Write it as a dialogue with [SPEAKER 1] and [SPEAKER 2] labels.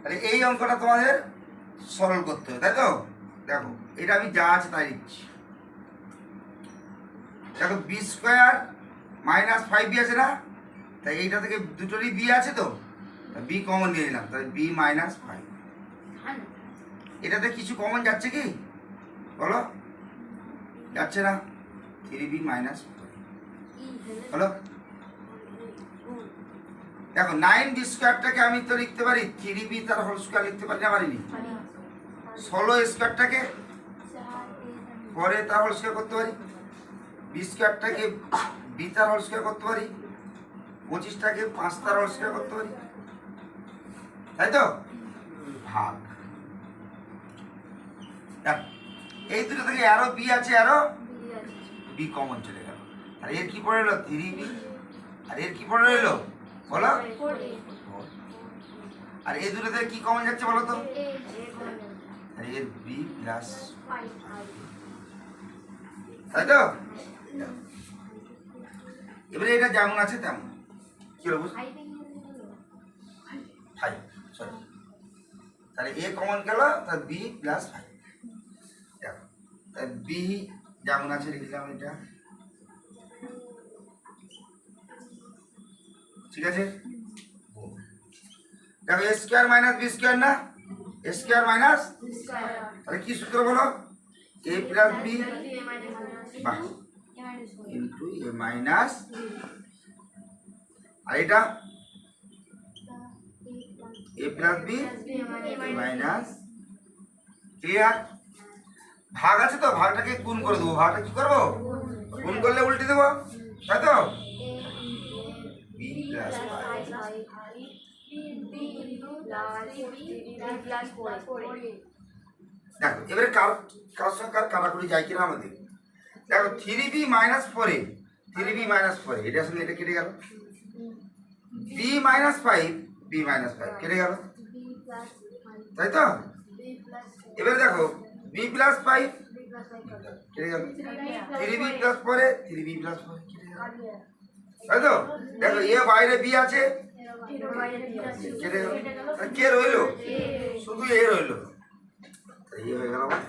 [SPEAKER 1] তাহলে এই অঙ্কটা তোমাদের সরল করতে হবে, তাই তো? দেখো, এটা আমি যা আছে তাই লিখছি দেখো B square minus five B আছে না? তাই এইটা থেকে দুটোরই বি আছে তো? বি কমন নিয়ে নিলাম, তাহলে বি মাইনাস ফাইভ এটাতে কিছু কমন যাচ্ছে কি? বলো? যাচ্ছে না? থ্রি বি মাইনাস হলো দেখো নাইন বি স্কোয়ারটাকে আমি তো লিখতে পারি থ্রি বি তার হোল স্কোয়ার লিখতে পারি না পারিনি? ষোলো স্কোয়ারটাকে পরে তার হোল স্কোয়ার করতে পারি বি স্কোয়ারটাকে বি তার হোল স্কোয়ার করতে পারি পঁচিশটাকে পাঁচ তার হোল স্কোয়ার করতে পারি। তাই তো? ভাগ। এই দুটো থেকে আরও বি আছে আরও বি কমন চলে গেল। আর এর কি পড়ে এলো থ্রি বি আর এর কি পড়ে এলো বলো। আর এই দুটো থেকে কি কমন যাচ্ছে বলো তো? এর বি প্লাস তাই তো? এবারে এটা যেমন আছে তেমন। কি হলো বুঝ ফাইভ সরি তাহলে এ কমন গেল তার বি প্লাস ফাইভ দেখো বি যেমন আছে লিখলাম এটা। ঠিক আছে? দেখো A square minus B square না? এ স্কোয়ার মাইনাস তাহলে কি সূত্র বলো? A plus B into A minus আর এটা? A plus B minus clear ভাগ আছে তো? ভাগটাকে গুণ করে দেবো। ভাগটা কি করব? গুণ করলে উল্টে দেবো। তাই তো? প্লাস দেখো এবারে কার কার সঙ্গে কার কাটাকুটি যায় কিনা আমাদের? দেখো থ্রি বি মাইনাস ফোরে থ্রি বি মাইনাস ফোরে এটার সঙ্গে এটা কেটে গেল। B minus five B minus five কেটে গেল। তাই তো? এবারে দেখো বি প্লাস ফাইভ কেটে গেল। থ্রি বি প্লাস ফোরে থ্রি বি প্লাস ফোরে কেটে গেল। তাই তো, দেখো, এ বাইরে বি আছে? কে রইল? শুধু এ রইল। এই হয়ে গেল আমার।